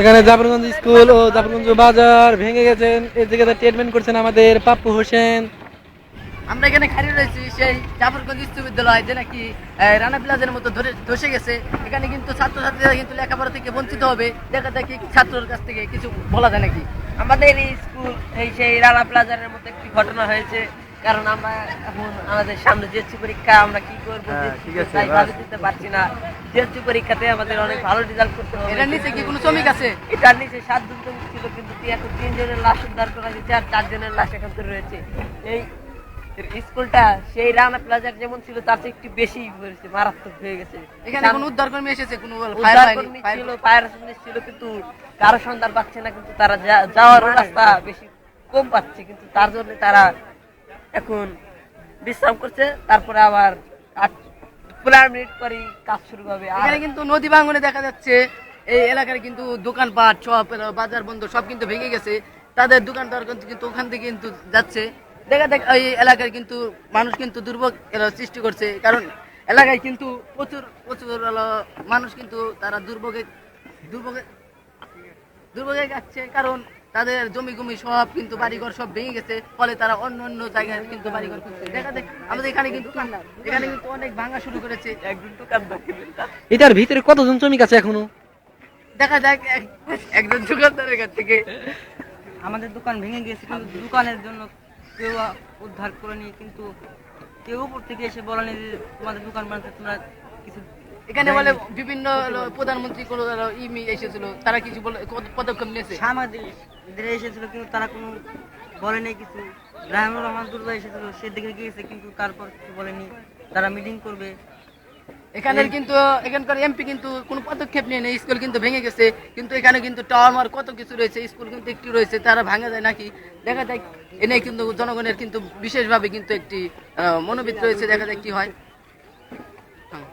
এখানে জাফরগঞ্জ স্কুল ও জাফরগঞ্জ বাজার ভেঙে গেছেন। এই জায়গাতে ট্রিটমেন্ট করছেন আমাদের পাপ্পু হোসেন। আমরা এখানে খাড়িয়ে রয়েছি সেই জাফরগঞ্জ বিশ্ববিদ্যালয়, যে নাকি রানা প্লাজার মতো ধরে ধসে গেছে। এখানে কিন্তু ছাত্রছাত্রীরা কিন্তু লেখাপড়া থেকে বঞ্চিত হবে। দেখা যায় কি ছাত্রের কাছ থেকে কিছু বলা যায় নাকি। আমাদের এই স্কুল, এই সেই রানা প্লাজারের মতো একটি ঘটনা হয়েছে। কারণ আমরা এখন আমাদের সামনে জেএসসি পরীক্ষা আমরা কি করব হ্যাঁ, ঠিক আছে, তাই। ভালো দিতে পারছি না। জেএসসি পরীক্ষাতে আমাদের অনেক ভালো রেজাল্ট করতে হবে। এটার নিচে কি কোনো শ্রমিক আছে? এটার নিচে সাতজন শ্রমিক ছিল কিন্তু এখন তিনজনের লাশ উদ্ধার করা হয়েছে আর চারজনের লাশ এখন তো রয়েছে। এই স্কুলটা সেই রানা প্লাজার যেমন ছিল তার চেয়ে একটু বেশি হয়েছে মারাত্মক হয়ে গেছে। এখানে কোনো উদ্ধার কর্মী এসেছে? কোনো ছিল ফায়ার সার্ভিস ছিল কিন্তু কারও সন্ধান পাচ্ছে না কিন্তু তারা যা- যাওয়ার রাস্তা বেশি কম পাচ্ছে কিন্তু তার জন্য তারা এখন বিশ্রাম করছে, তারপরে আবার পনেরো মিনিট পরেই কাজ শুরু হবে। এখানে কিন্তু নদী ভাঙনে দেখা যাচ্ছে, এই এলাকার কিন্তু দোকানপাট, সব, বাজার বন্ধ সব কিন্তু ভেঙে গেছে। তাদের দোকানদার কিন্তু ওখান থেকে কিন্তু যাচ্ছে। দেখা দেখ এই এলাকার কিন্তু মানুষ কিন্তু দুর্ভোগ সৃষ্টি করছে। কারণ এলাকায় কিন্তু প্রচুর প্রচুর মানুষ কিন্তু তারা দুর্ভোগে দুর্ভোগে দুর্ভোগে যাচ্ছে কারণ তাদের জমি জমি সব কিন্তু বাড়িঘর সব ভেঙে গেছে ফলে তারা অন্য অন্য জায়গায় কিন্তু বাড়িঘর করছে দেখা দেখ আমাদের এখানে কিন্তু এখানে কিন্তু অনেক ভাঙা শুরু করেছে। একজন কিন্তু এটার ভিতরে কতজন জমি আছে এখনও? দেখা যাক একজন দোকানদারের কাছ থেকে। আমাদের দোকান ভেঙে গিয়েছে কিন্তু দোকানের জন্য কেউ উদ্ধার করেনি কিন্তু কেউ উপর থেকে এসে বলেনি যে তোমাদের দোকান বানাতে তোমরা কিছু এখানে বলে বিভিন্ন প্রধানমন্ত্রী কোনো ইমি এসেছিল তারা কিছু বলে পদক্ষেপ নিয়েছে? সামাজিক এসেছিল কিন্তু তারা কোনো বলেনি কিছু। রাহানুর রহমান দুর্গা এসেছিল সে দেখে গিয়েছে কিন্তু তারপর কিছু বলেনি। তারা মিটিং করবে। এখানের কিন্তু এখানকার এমপি কিন্তু কোনো পদক্ষেপ নিয়ে নেই স্কুল কিন্তু ভেঙে গেছে কিন্তু এখানে কিন্তু টাওয়ার কত কিছু রয়েছে স্কুল কিন্তু একটি রয়েছে তারা ভাঙা যায় নাকি? দেখা যায় এনে কিন্তু জনগণের কিন্তু বিশেষভাবে কিন্তু একটি আহ, মনোবিদ রয়েছে দেখা যায় কি হয়। হ্যাঁ।